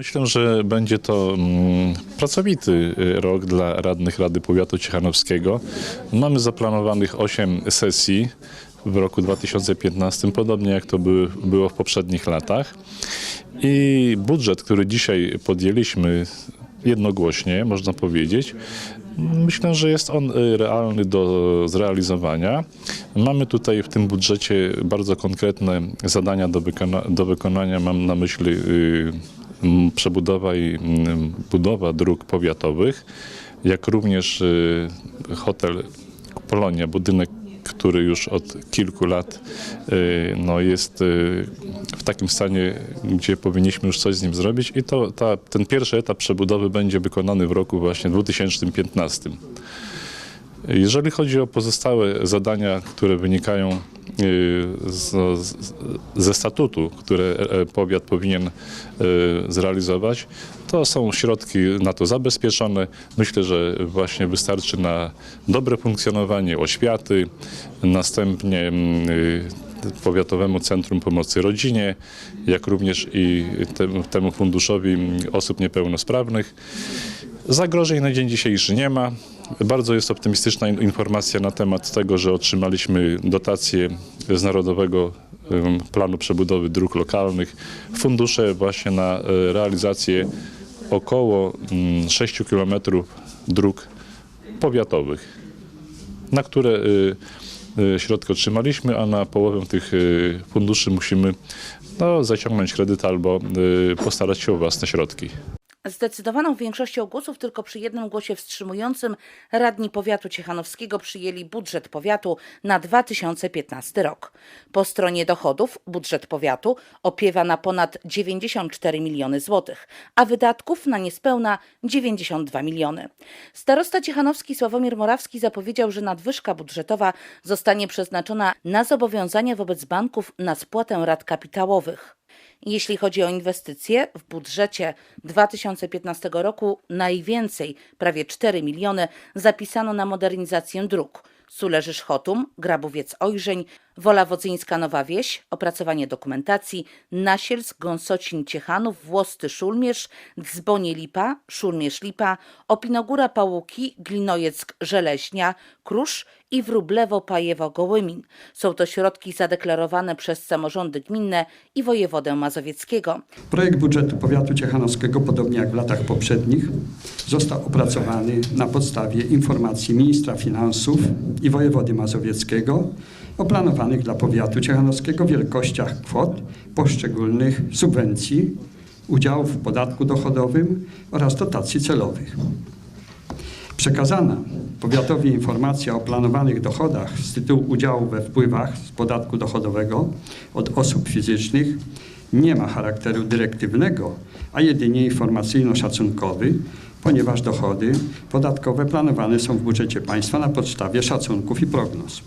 Myślę, że będzie to mm, pracowity y, rok dla radnych Rady Powiatu Ciechanowskiego. Mamy zaplanowanych 8 sesji w roku 2015, podobnie jak to było w poprzednich latach. I budżet, który dzisiaj podjęliśmy jednogłośnie, można powiedzieć, myślę, że jest on y, realny do zrealizowania. Mamy tutaj w tym budżecie bardzo konkretne zadania do, wykona- do wykonania. Mam na myśli y, przebudowa i budowa dróg powiatowych, jak również y, hotel Polonia, budynek który już od kilku lat y, no, jest y, w takim stanie, gdzie powinniśmy już coś z nim zrobić i to, ta, ten pierwszy etap przebudowy będzie wykonany w roku właśnie 2015. Jeżeli chodzi o pozostałe zadania, które wynikają y, z, z, ze statutu, które e, powiat powinien y, zrealizować, to są środki na to zabezpieczone. Myślę, że właśnie wystarczy na dobre funkcjonowanie oświaty, następnie mm, y, Powiatowemu Centrum Pomocy Rodzinie, jak również i temu, temu funduszowi osób niepełnosprawnych. Zagrożeń na dzień dzisiejszy nie ma. Bardzo jest optymistyczna in- informacja na temat tego, że otrzymaliśmy dotację z Narodowego Planu Przebudowy Dróg Lokalnych, fundusze właśnie na e, realizację około mm, 6 km dróg powiatowych, na które y, y, środki otrzymaliśmy, a na połowę tych y, funduszy musimy no, zaciągnąć kredyt albo postarać się o własne środki. Zdecydowaną większością głosów, tylko przy jednym głosie wstrzymującym, radni powiatu ciechanowskiego przyjęli budżet powiatu na 2015 rok. Po stronie dochodów budżet powiatu opiewa na ponad 94 miliony złotych, a wydatków na niespełna 92 miliony. Starosta ciechanowski Sławomir Morawski zapowiedział, że nadwyżka budżetowa zostanie przeznaczona na zobowiązania wobec banków na spłatę rat kapitałowych. Jeśli chodzi o inwestycje, w budżecie 2015 roku najwięcej, prawie 4 miliony, zapisano na modernizację dróg. Suleżysz-Chotum, Grabowiec-Ojrzeń, Wola Wodzyńska-Nowa Wieś, opracowanie dokumentacji, Nasielsk, Gąsocin-Ciechanów, Włosty-Szulmierz, Dzbonie-Lipa, Szulmierz-Lipa, Opinogóra-Pałuki, Glinojeck-Żeleźnia, Krusz i Wróblewo-Pajewo-Gołymin. Są to środki zadeklarowane przez samorządy gminne i wojewodę mazowieckiego. Projekt budżetu powiatu ciechanowskiego, podobnie jak w latach poprzednich, został opracowany na podstawie informacji ministra finansów i wojewody mazowieckiego o planowanych dla powiatu ciechanowskiego wielkościach kwot poszczególnych subwencji, udziałów w podatku dochodowym oraz dotacji celowych. Przekazana powiatowi informacja o planowanych dochodach z tytułu udziału we wpływach z podatku dochodowego od osób fizycznych nie ma charakteru dyrektywnego, a jedynie informacyjno-szacunkowy, ponieważ dochody podatkowe planowane są w budżecie państwa na podstawie szacunków i prognoz.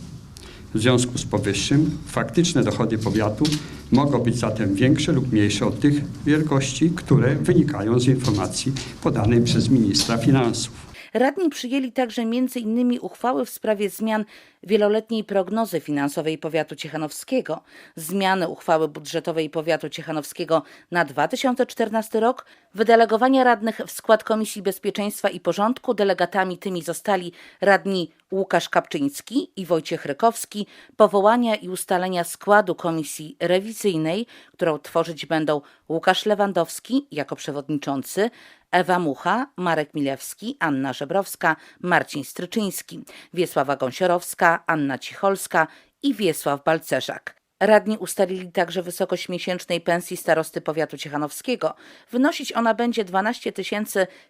W związku z powyższym faktyczne dochody powiatu mogą być zatem większe lub mniejsze od tych wielkości, które wynikają z informacji podanej przez ministra finansów. Radni przyjęli także m.in. uchwały w sprawie zmian wieloletniej prognozy finansowej powiatu ciechanowskiego, zmiany uchwały budżetowej powiatu ciechanowskiego na 2014 rok, wydelegowania radnych w skład Komisji Bezpieczeństwa i Porządku. Delegatami tymi zostali radni Łukasz Kapczyński i Wojciech Rykowski, powołania i ustalenia składu Komisji Rewizyjnej, którą tworzyć będą Łukasz Lewandowski jako przewodniczący, Ewa Mucha, Marek Milewski, Anna Żebrowska, Marcin Stryczyński, Wiesława Gąsiorowska, Anna Cicholska i Wiesław Balcerzak. Radni ustalili także wysokość miesięcznej pensji starosty powiatu ciechanowskiego. Wynosić ona będzie 12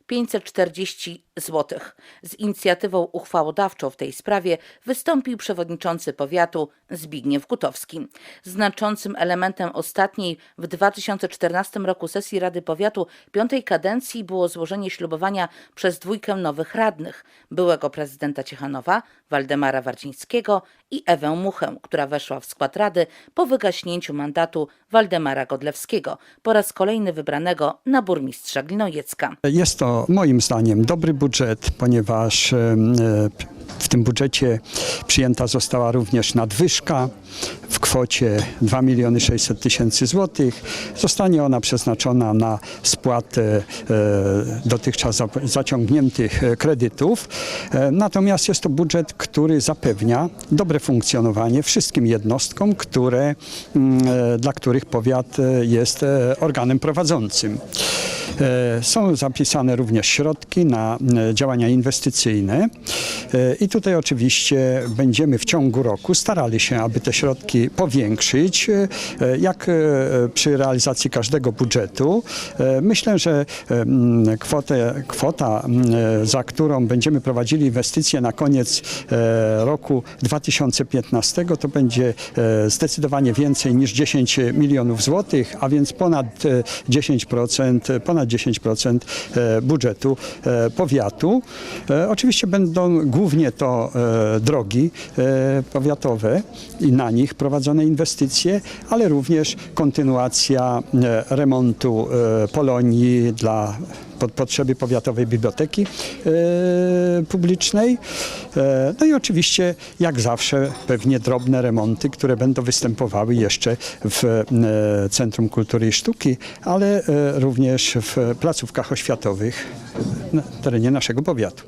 540 zł. Z inicjatywą uchwałodawczą w tej sprawie wystąpił przewodniczący powiatu Zbigniew Gutowski. Znaczącym elementem ostatniej w 2014 roku sesji Rady Powiatu piątej kadencji było złożenie ślubowania przez dwójkę nowych radnych, byłego prezydenta Ciechanowa, Waldemara Warcińskiego i Ewę Muchę, która weszła w skład Rady po wygaśnięciu mandatu Waldemara Godlewskiego, po raz kolejny wybranego na burmistrza Glinojecka. Jest to moim zdaniem dobry budżet, ponieważ e, W tym budżecie przyjęta została również nadwyżka w kwocie 2 miliony 600 tysięcy złotych. Zostanie ona przeznaczona na spłatę e, dotychczas za- zaciągniętych e, kredytów. E, Natomiast jest to budżet, który zapewnia dobre funkcjonowanie wszystkim jednostkom, które, mm, dla których powiat jest organem prowadzącym. Są zapisane również środki na działania inwestycyjne i tutaj oczywiście będziemy w ciągu roku starali się, aby te środki powiększyć, e, e, jak e, przy realizacji każdego budżetu. E, Myślę, że e, mm, kwotę, kwota, mm, e, za którą będziemy prowadzili inwestycje na koniec e, roku 2015, to będzie e, zdecydowanie więcej niż 10 milionów złotych, a więc ponad e, 10%, ponad 10% e, budżetu e, powiatu. E, Oczywiście będą głównie to e, drogi e, powiatowe i na nich prowadzone inwestycje, ale również kontynuacja e, remontu Polonii dla potrzeby Powiatowej Biblioteki Publicznej. No i oczywiście, jak zawsze, pewnie drobne remonty, które będą występowały jeszcze w Centrum Kultury i Sztuki, ale również w placówkach oświatowych na terenie naszego powiatu.